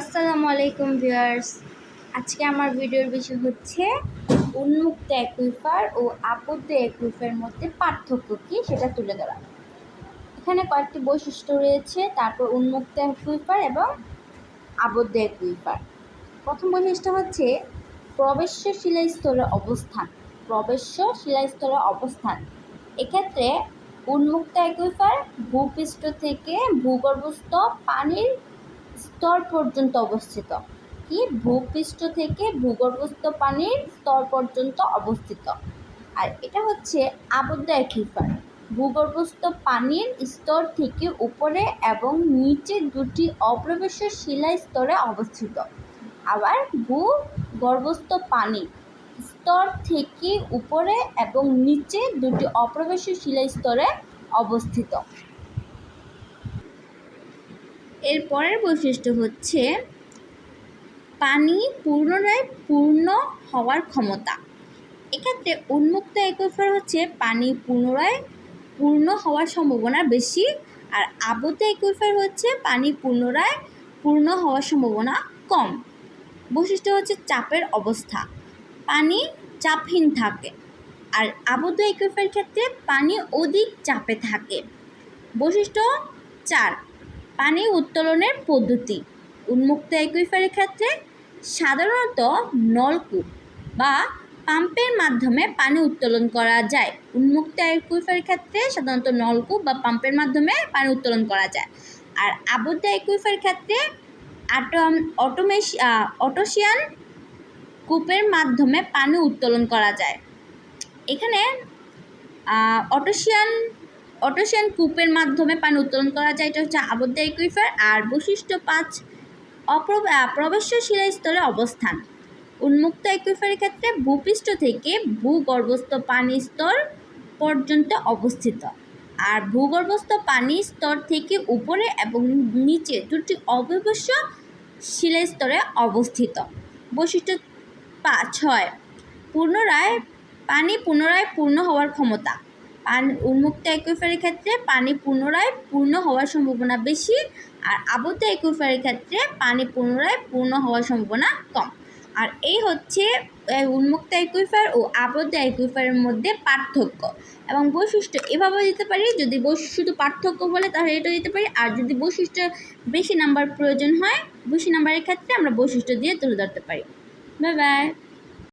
আসসালামু আলাইকুম ভিউয়ার্স। আজকে আমার ভিডিওর বিষয় হচ্ছে, উন্মুক্ত অ্যাকুইফার ও আবদ্ধ অ্যাকুইফার মধ্যে পার্থক্য কী সেটা তুলে ধরা। এখানে কয়েকটি বৈশিষ্ট্য রয়েছে, তারপর উন্মুক্ত অ্যাকুইফার এবং আবদ্ধ অ্যাকুইফার। প্রথম বৈশিষ্ট্য হচ্ছে প্রবেশ্য শিলাস্তরের অবস্থান প্রবেশ্য শিলাস্তরের অবস্থান। এক্ষেত্রে উন্মুক্ত অ্যাকুইফার ভূপৃষ্ঠ থেকে ভূগর্ভস্থ পানির স্তর পর্যন্ত অবস্থিত। কি? ভূপৃষ্ঠ থেকে ভূগর্ভস্থ পানির স্তর পর্যন্ত অবস্থিত। আর এটা হচ্ছে আবদ্ধ অ্যাকুইফার ভূগর্ভস্থ পানির স্তর থেকে উপরে এবং নিচে দুটি অপ্রবেশ্য শিলা স্তরে অবস্থিত। আবার ভূগর্ভস্থ পানি স্তর থেকে উপরে এবং নিচে দুটি অপ্রবেশ্য শিলা স্তরে অবস্থিত। এর পরের বৈশিষ্ট্য হচ্ছে পানি পুনরায় পূর্ণ হওয়ার ক্ষমতা। এক্ষেত্রে উন্মুক্ত একফার হচ্ছে পানি পুনরায় পূর্ণ হওয়ার সম্ভাবনা বেশি, আর আবদ্ধ একফার হচ্ছে পানি পুনরায় পূর্ণ হওয়ার সম্ভাবনা কম। বৈশিষ্ট্য হচ্ছে চাপের অবস্থা। পানি চাপহীন থাকে, আর আবদ্ধ একফার ক্ষেত্রে পানি অধিক চাপে থাকে। বৈশিষ্ট্য চার পানি উত্তোলনের পদ্ধতি। উন্মুক্ত অ্যাকুইফারের ক্ষেত্রে সাধারণত নলকূপ বা পাম্পের মাধ্যমে পানি উত্তোলন করা যায়। উন্মুক্ত অ্যাকুইফারের ক্ষেত্রে সাধারণত নলকূপ বা পাম্পের মাধ্যমে পানি উত্তোলন করা যায়। আর আবদ্ধ অ্যাকুইফারের ক্ষেত্রে আটম, অটোমেশ অটোশিয়ান কূপের মাধ্যমে পানি উত্তোলন করা যায়। এখানে অটোশিয়ান অটোশিয়ান কূপের মাধ্যমে পানি উত্তোলন করা যায়। এটা হচ্ছে আবদ্ধ একুইফার আর বৈশিষ্ট্য পাঁচ প্রবেশ্য শিলাস্তরে অবস্থান। উন্মুক্ত একুইফারের ক্ষেত্রে ভূপৃষ্ঠ থেকে ভূগর্ভস্থ পানি স্তর পর্যন্ত অবস্থিত। আর ভূগর্ভস্থ পানি স্তর থেকে উপরে এবং নিচে দুটি অবিবশ্য শিলাস্তরে অবস্থিত। বৈশিষ্ট্য পাঁচ ছয় পুনরায় পানি পুনরায় পূর্ণ হওয়ার ক্ষমতা। পানি, উন্মুক্ত অ্যাকুইফারের ক্ষেত্রে পানি পুনরায় পূর্ণ হওয়ার সম্ভাবনা বেশি আর আবদ্ধ অ্যাকুইফারের ক্ষেত্রে পানি পুনরায় পূর্ণ হওয়ার সম্ভাবনা কম। আর এই হচ্ছে উন্মুক্ত অ্যাকুইফার ও আবদ্ধ অ্যাকুইফারের মধ্যে পার্থক্য এবং বৈশিষ্ট্য। এভাবে দিতে পারি, যদি শুধু পার্থক্য বলে তাহলে এটা দিতে পারি। আর যদি বৈশিষ্ট্য বেশি নাম্বার প্রয়োজন হয়, বেশি নাম্বারের ক্ষেত্রে আমরা বৈশিষ্ট্য দিয়ে তুলে ধরতে পারি। Bye bye.